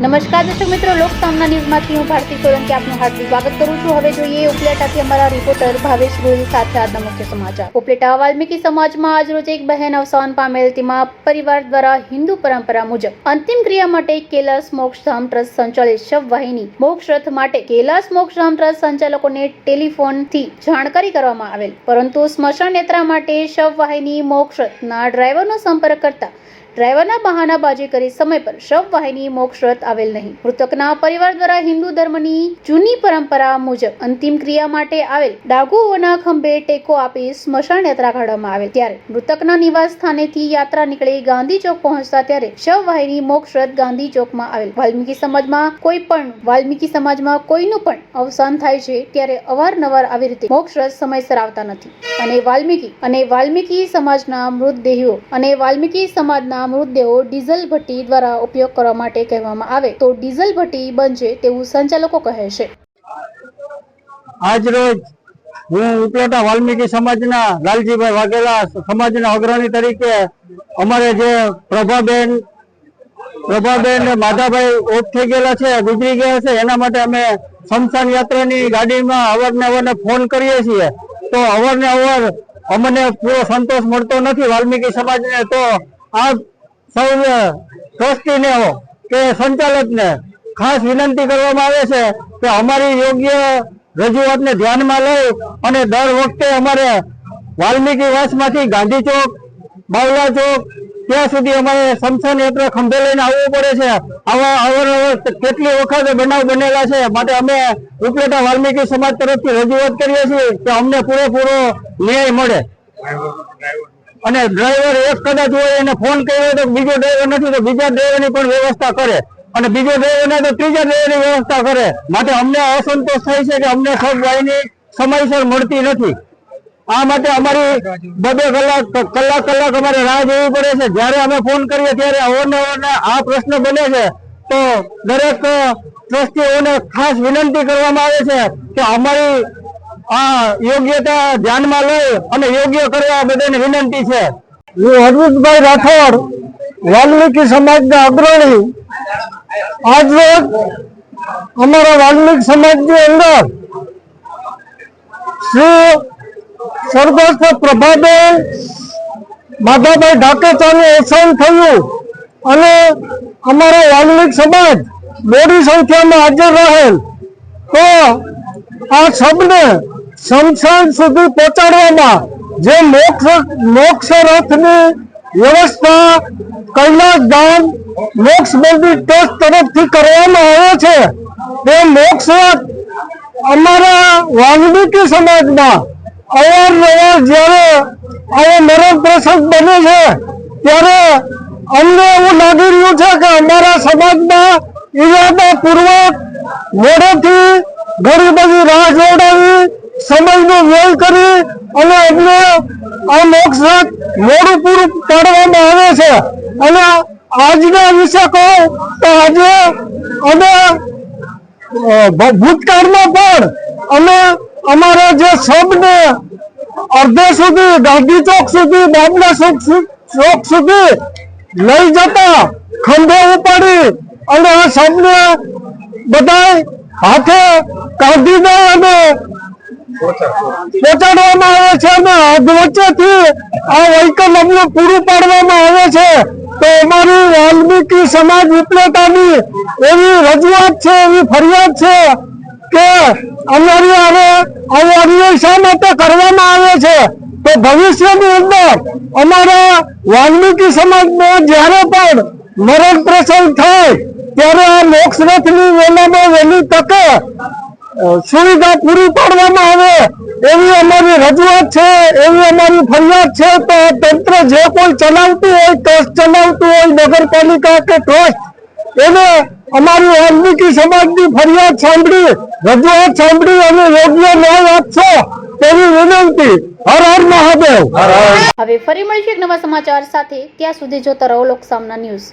નમસ્કાર દર્શક મિત્રો, લોક સામના ન્યૂઝમાંથી હું ભારતી સોલંકી આપનું હાર્દિક સ્વાગત કરું છું. હવે જોઈએ ઉપલેટાથી અમારા રિપોર્ટર ભાવેશ ગોહિલ સાથે આજના મુખ્ય સમાચાર. ઉપલેટા વાલ્મીકી સમાજમાં આજરોજ એક બહેન અવસાન પામેલ. તેમાં પરિવાર દ્વારા હિન્દુ પરંપરા મુજબ અંતિમ ક્રિયા માટે કેલાસ મોક્ષધામ ટ્રસ્ટ સંચાલિત શવ વાહિની મોક્ષ રથ માટે કેલાસ મોક્ષધામ ટ્રસ્ટ સંચાલકોને ટેલિફોનથી જાણકારી કરવામાં આવેલ. પરંતુ સ્મશાન યાત્રા માટે શવ વાહિની મોક્ષ રથના ડ્રાઈવરનો સંપર્ક કરતા ડ્રાઈવરના બહાનાબાજી કરી સમય પર શવ વાહિની રથ આવેલ નહીં. મૃતકના પરિવાર દ્વારા હિન્દુ ધર્મની જૂની પરંપરા મુજબ અંતિમ ક્રિયા માટે આવેલ ડાગુઓના ખંભે ટેકો આપી સ્મશાન યાત્રા કાઢવામાં આવેલ. ત્યારે મૃતકના નિવાસ સ્થાનેથી યાત્રા નીકળી ગાંધી ચોક પહોંચતા ત્યારે શવ વાહિની રથ ગાંધી ચોકમાં આવેલ. વાલ્મીકી સમાજમાં કોઈ પણ, વાલ્મીકી સમાજમાં કોઈનું પણ અવસાન થાય છે ત્યારે અવારનવાર આવી રીતે મોક્ષ રથ સમયસર આવતા નથી. અને વાલ્મીકી અને વાલ્મીકી સમાજના મૃતદેહો, અને વાલ્મીકી સમાજના મૃતદેહો ડીઝલ ભટ્ટી દ્વારા ઉપયોગ કરવા માટે કહેવામાં આવે. તો ડીઝલ ભટ્ટી બનશે તેવું સંચાલકો કહે છે. આજ રોજ હું ઉપલેટા વાલ્મીકી સમાજના લાલજીભાઈ વાઘેલા સમાજના અગ્રણી તરીકે અમારે જે પ્રભાબેન પ્રભાબેન માધાભાઈ ઓફ થઈ ગયેલા છે, ગુજરી ગયા છે, એના માટે અમે સ્મશાન યાત્રાની ગાડીમાં અવારને અવારને ફોન કરીએ છીએ. તો અવારને અવાર અમને પૂરો સંતોષ મળતો નથી વાલ્મીકી સમાજને. તો આ સૌ ટ્રસ્ટીને કે સંચાલકને ખાસ વિનંતી કરવામાં આવે છે કે અમારી યોગ્ય રજૂઆતને ધ્યાનમાં લઈ અને દર વખતે અમારે વાલ્મીકી વાસમાંથી ગાંધી ચોક, બાવલા ચોક, ત્યાં સુધી અમારે શમશાન યાત્રા ખંભે લઈને આવવું પડે છે. આવા અવારનવાર કેટલી વખત બનાવ બનેલા છે માટે અમે ઉપલેટા વાલ્મીકી સમાજ તરફથી રજૂઆત કરીએ છીએ કે અમને પૂરેપૂરો ન્યાય મળે. અને ડ્રાઈવર એક કદાચ હોય એને ફોન કર્યો તો બીજો ડ્રાઈવર નથી, તો બીજા ડ્રાઈવરની પણ વ્યવસ્થા કરે. અને બીજો ડ્રાઈવર ના તો ત્રીજા ડ્રાઈવરની વ્યવસ્થા કરે. માટે અમને અસંતોષ થાય છે કે અમને સબ વાહિની સમયસર મળતી નથી. આ માટે અમારી બબે કલાક કલાક કલાક અમારે રાહ જોવી પડે છે. જ્યારે અમે ફોન કરીએ ત્યારે અવારનવાર આ પ્રશ્ન બને છે. તો દરેક ટ્રસ્ટીઓને ખાસ વિનંતી કરવામાં આવે છે કે અમારી આ યોગ્યતા ધ્યાનમાં લઈ અને યોગ્ય કરવા બધાને વિનંતી છે. હું હરવિંદભાઈ રાઠોડ, વાલ્મીકી સમાજના અગ્રણી. આજરોજ અમારા વાલ્મીકી સમાજની અંદર શ્રી સ્વર્ગસ્થ પ્રભાબેન માધાભાઈ ઢાકેચાનું અવસાન થયું અને અમારો વાલ્મીક સમાજ મોટી સંખ્યામાં હાજર રહેલ. તો આ શબ્દને શમશાન સુધી પહોંચાડવામાં જે મોક્ષ મોક્ષ રથની વ્યવસ્થા કૈલાસ ધામ મોક્ષ મંદિર ટ્રસ્ટ તરફથી કરવામાં આવે છે, તે મોક્ષ અમારા વાલ્મીકી સમાજમાં અવારનવાર જ્યારે આવો મરણ પ્રસંગ બને છે, ત્યારે અમને એવું લાગી રહ્યું છે કે અમારા સમાજમાં ઈરાદા પૂર્વક મોડેથી ઘણી બધી રાહ જોડાવી સમયનો વ્યય કરી અને અમને આ મોક્ષ મોડું પૂરું પાડવામાં આવે છે. અને આજના વિશે કહું તો આજે અમે ભૂતકાળમાં પણ અમે અમારા જે શબને અડધે સુધી, ગાંધી ચોક સુધી ચોક ચોક સુધી લઈ જતા ખંભે ઉપાડી અને આ શબને બધા હાથે કાઢીને અને પહોંચાડવામાં સમાજ શા માટે કરવામાં આવે છે? તો ભવિષ્યની અંદર અમારા વાલ્મીકી સમાજમાં જ્યારે પણ મરણ પ્રસંગ થાય ત્યારે આ મોક્ષ રથની અ, સુવિધા પૂરી પાડવામાં આવે. એવી અમારી રજૂઆત છે એવી અમારી ફરિયાદ છે તો તંત્ર જે કોઈ ચલાવતું હોય ટ્રસ્ટ ચલાવતું હોય નગરપાલિકા કે ટ્રસ્ટ એને અમારી વાલ્મીકી સમાજની ફરિયાદ સાંભળી રજૂઆત સાંભળી અને યોગ્ય ન્યાય આપશો તેવી વિનંતી. હર હર મહાદેવ. હવે ફરી મળીશું એક નવા સમાચાર સાથે. ત્યાં સુધી જોતા રહો લોકસામના ન્યૂઝ.